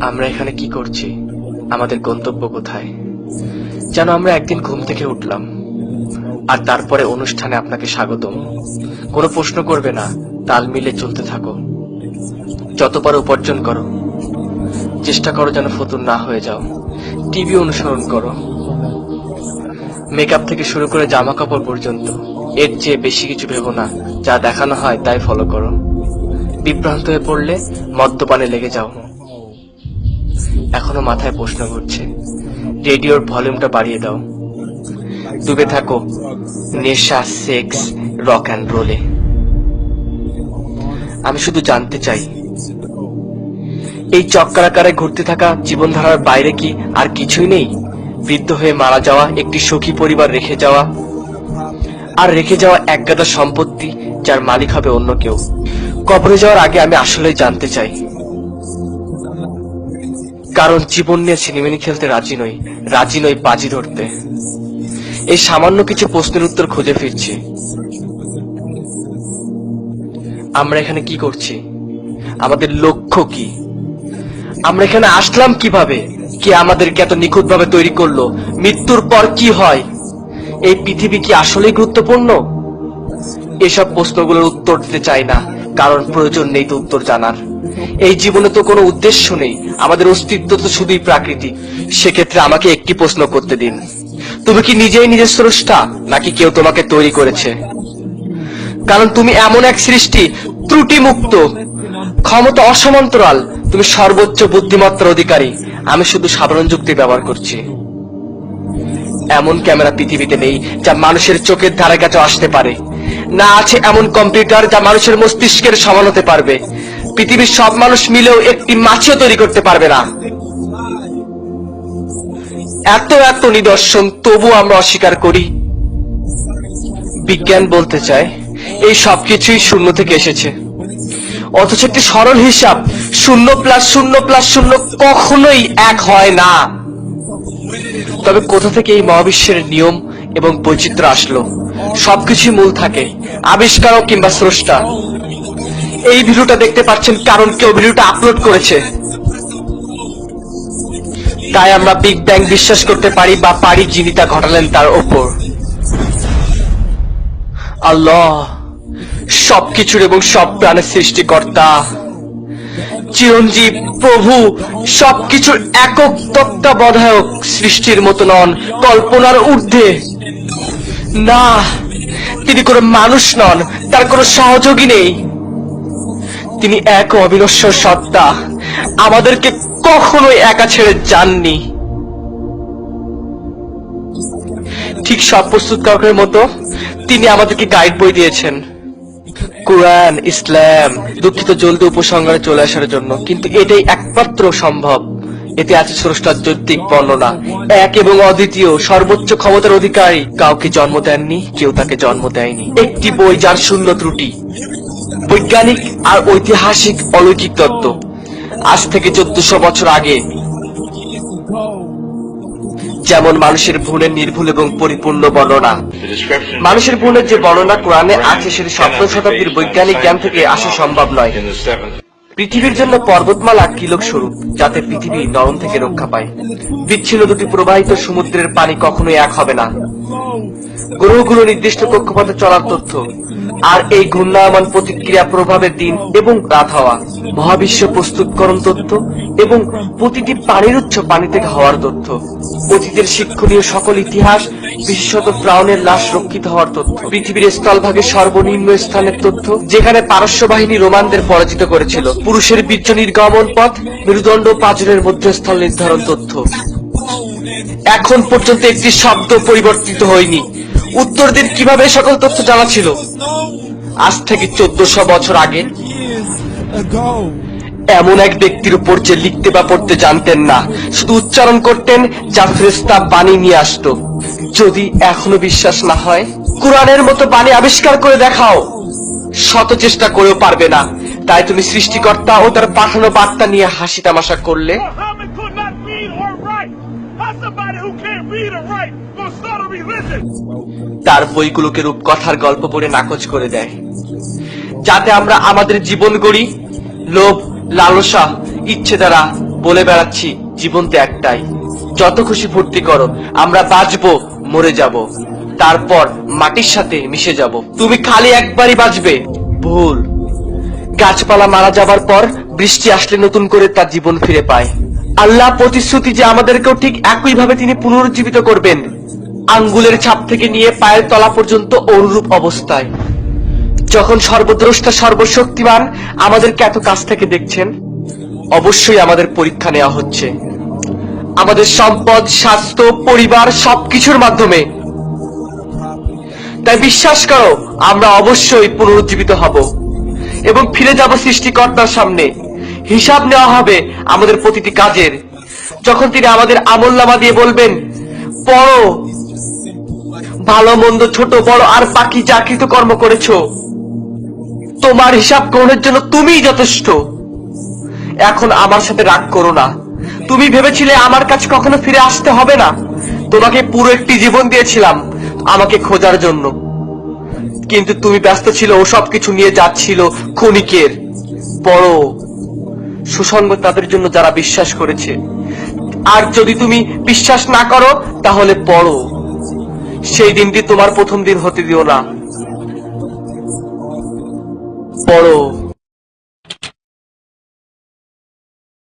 আমরা এখানে কি করছি? আমাদের গন্তব্য কোথায়? যেন আমরা একদিন ঘুম থেকে উঠলাম। আর তারপরে অনুষ্ঠানে আপনাকে স্বাগতম। কোনো প্রশ্ন করবে না, তাল মিলে চলতে থাকো। যত পারো উপার্জন করো, চেষ্টা করো যেন ফতুর না হয়ে যাও। টিভি অনুসরণ করো। মেকআপ থেকে শুরু করে জামা কাপড় পর্যন্ত, এর চেয়ে বেশি কিছু ভেবো না, যা দেখানো হয় তাই ফলো করো। বিভ্রান্ত হয়ে পড়লে মদ্যপানে লেগে যাও। এখনও মাথায় প্রশ্ন ঘুরছে। রেডিওর ভলিউমটা বাড়িয়ে দাও। ডুবে থাকো। নেশা, সেক্স, রক অ্যান্ড রোলে। আমি শুধু জানতে চাই, এই চক্রাকারে ঘুরতে থাকা জীবনধারার বাইরে কি আর কিছুই নেই? বৃদ্ধ হয়ে মারা যাওয়া একটি সুখী পরিবার রেখে যাওয়া, আর রেখে যাওয়া একগাদা সম্পত্তি যার মালিক হবে অন্য কেউ। কবরে যাওয়ার আগে আমি আসলেই জানতে চাই কারণ জীবন নিয়ে সিনেমিনি খেলতে রাজি নই রাজি নই বাজি ধরতে। এই সামান্য কিছু প্রশ্নের উত্তর খুঁজে ফিরছি। আমরা এখানে কি করছি? আমাদের লক্ষ্য কি? আমরা এখানে আসলাম কীভাবে? কে আমাদেরকে এত নিখুঁত ভাবে তৈরি করল? মৃত্যুর পর কি হয়? এই পৃথিবী কি আসলেই গুরুত্বপূর্ণ? এসব প্রশ্নগুলোর উত্তর দিতে চাই না, কারণ প্রয়োজন নেই তো উত্তর জানার। এই জীবনে তো কোনো উদ্দেশ্য নেই। আমাদের অস্তিত্ব তো শুধুই প্রাকৃতিক। সেক্ষেত্রে আমাকে একটি প্রশ্ন করতে দিন। তুমি কি নিজেই নিজের স্রষ্টা, নাকি কেউ তোমাকে তৈরি করেছে? কারণ তুমি এমন এক সৃষ্টি ত্রুটি মুক্ত ক্ষমতা অসমান্তরাল। তুমি সর্বোচ্চ বুদ্ধিমত্তার অধিকারী। আমি শুধু সাধারণ যুক্তি ব্যবহার করছি। এমন ক্যামেরা পৃথিবীতে নেই যা মানুষের চোখের ধারে কাছে আসতে পারে। না আছে এমন কম্পিউটার যা মানুষের মস্তিষ্কের সমান হতে পারবে। পৃথিবীর সব মানুষ মিলেও একটি মাছিও তৈরি করতে পারবে না। এত এত নিদর্শন তবু আমরা অস্বীকার করি। বিজ্ঞান বলতে চায়, এই সবকিছুই শূন্য থেকে এসেছে। অথচ একটি সরল হিসাব, শূন্য প্লাস শূন্য প্লাস শূন্য কখনোই এক হয় না। তবে কোথা থেকে এই মহাবিশ্বের নিয়ম এবং বৈচিত্র্য আসলো? সবকিছুই মূল থাকে, আবিষ্কারক কিংবা স্রষ্টা। এই ভিডিওটা দেখতে পাচ্ছেন কারণ কেউ ভিডিওটা আপলোড করেছে। তাই আমরা বিগ ব্যাং বিশ্বাস করতে পারি বা পারি যিনি তা ঘটালেন তার ওপর। আল্লাহ, সবকিছুর এবং সব প্রাণের সৃষ্টিকর্তা, চিরঞ্জীব, প্রভু, সবকিছুর একক তত্ত্বাবধায়ক সৃষ্টির মতো নন, কল্পনার ঊর্ধ্বে। না, তিনি কোনো মানুষ নন, তার কোনো সহযোগী নেই। তিনি এক অবিনশ্বর সত্তা। আমাদেরকে কখনোই একা ছেড়ে যাননি। ঠিক সব প্রস্তুতকারকের মতো তিনি আমাদেরকে গাইড বই দিয়েছেন। কোরআন, ইসলাম, দুঃখিত জলদি উপসংহারে চলে আসার জন্য। কিন্তু এটাই একমাত্র সম্ভব। এতে আছে স্রষ্টার যৌক্তিক বর্ণনা। এক এবং অদ্বিতীয়, সর্বোচ্চ ক্ষমতার অধিকারী কাউকে জন্ম দেননি, কেউ তাকে জন্ম দেয়নি। একটি বই যার শূন্য ত্রুটি। বৈজ্ঞানিক আর ঐতিহাসিক অলৌকিক তত্ত্ব। আজ থেকে চোদ্দশো বছর আগে, যেমন মানুষের ভ্রূণের নির্ভুল এবং পরিপূর্ণ বর্ণনা, মানুষের ভ্রূণের যে বর্ণনা কোরআনে আছে সেটি সপ্তম শতাব্দীর বৈজ্ঞানিক জ্ঞান থেকে আসা সম্ভব নয়। পৃথিবীর জন্য পর্বতমালা কিলক স্বরূপ, যাতে পৃথিবী নরম থেকে রক্ষা পায়। বিচ্ছিন্ন দুটি প্রবাহিত সমুদ্রের পানি কখনোই এক হবে না। গ্রহগুলো নির্দিষ্ট কক্ষপথে চলার তথ্য আর এই ঘূর্ণায়মান প্রতিক্রিয়া প্রভাবের দিন এবং রাত হওয়া, মহাবিশ্ব প্রস্তুতকরণ তথ্য এবং প্রতিটি পানির উৎস পানি থেকে হওয়ার তথ্য, অতীতের শিক্ষণীয় সকল ইতিহাস, বিশেষত ফ্রাউনের লাশ রক্ষিত হওয়ার তথ্য, পৃথিবীর স্থলভাগে সর্বনিম্ন স্থানের তথ্য, যেখানে পারস্য বাহিনী রোমানদের পরাজিত করেছিল, পুরুষের বীর্য নির্গমন পথ, মেরুদণ্ড পাঁজরের মধ্যস্থল নির্ধারণ তথ্য। এখন পর্যন্ত একটি শব্দ পরিবর্তিত হয়নি। উত্তর দিন কীভাবে সকল তথ্য জানা ছিল? আজ থেকে চোদ্দশো বছর আগে. এমন এক ব্যক্তির উপর যে লিখতে বা পড়তে জানতেন না, শুধু উচ্চারণ করতেন, যা ফ্রেস্তা বাণী নিয়ে আসতো। যদি এখনও বিশ্বাস না হয়, কোরআনের মতো বাণী আবিষ্কার করে দেখাও। শত চেষ্টা করেও পারবে না। তাই তুমি সৃষ্টিকর্তা ও তার পাঠানো বার্তা নিয়ে হাসি তামাশা করলে তার বইগুলোকে রূপকথার গল্প পড়ে নাকচ করে দেয়। যাতে আমরা আমাদের জীবন গড়ি, লোভ, লালসা, ইচ্ছে দ্বারা বলে বেড়াচ্ছি জীবন তো একটাই। যত খুশি ফুর্তি করো, আমরা বাঁচবো, মরে যাব। তারপর মাটির সাথে মিশে যাব। তুমি খালি একবারই বাঁচবে। ভুল। গাছপালা মারা যাবার পর বৃষ্টি আসলে নতুন করে তার জীবন ফিরে পায়। আল্লাহ প্রতিশ্রুতি যে আমাদেরকেও ঠিক একইভাবে তিনি পুনরুজ্জীবিত করবেন। আঙ্গুলের ছাপ থেকে নিয়ে পায়ের তলা পর্যন্ত অনুরূপ অবস্থায়। যখন সর্বদ্রষ্টা সর্বশক্তিমান আমাদেরকে এত কাছ থেকে দেখছেন, অবশ্যই আমাদের পরীক্ষা নেওয়া হচ্ছে। আমাদের সম্পদ, স্বাস্থ্য, পরিবার সবকিছুর মাধ্যমে। তাই বিশ্বাস করো, আমরা অবশ্যই পুনরুজ্জীবিত হব এবং ফিরে যাব সৃষ্টিকর্তার সামনে। হিসাব নেওয়া হবে আমাদের প্রতিটি কাজের। যখন তিনি আমাদের আমল নামা দিয়ে বলবেন, পড়ো ভালো, মন্দ, ছোট, বড় আর বাকি যা কৃত কর্ম করেছ, তোমার হিসাব গ্রহণের জন্য তুমিই যথেষ্ট। এখন আমার সাথে রাগ করো না। তুমি ভেবেছিলে আমার কাছে কখনো ফিরে আসতে হবে না। তোমাকে পুরো একটি জীবন দিয়েছিলাম আমাকে খোঁজার জন্য। কিন্তু তুমি ব্যস্ত ছিল, ও সব কিছু নিয়ে যাচ্ছিল ক্ষণিকের। বড় সুসঙ্গ তাদের জন্য যারা বিশ্বাস করেছে। আর যদি তুমি বিশ্বাস না করো, তাহলে পড়ো। সেই দিনটি তোমার প্রথম দিন হতে দিও না। পড়ো।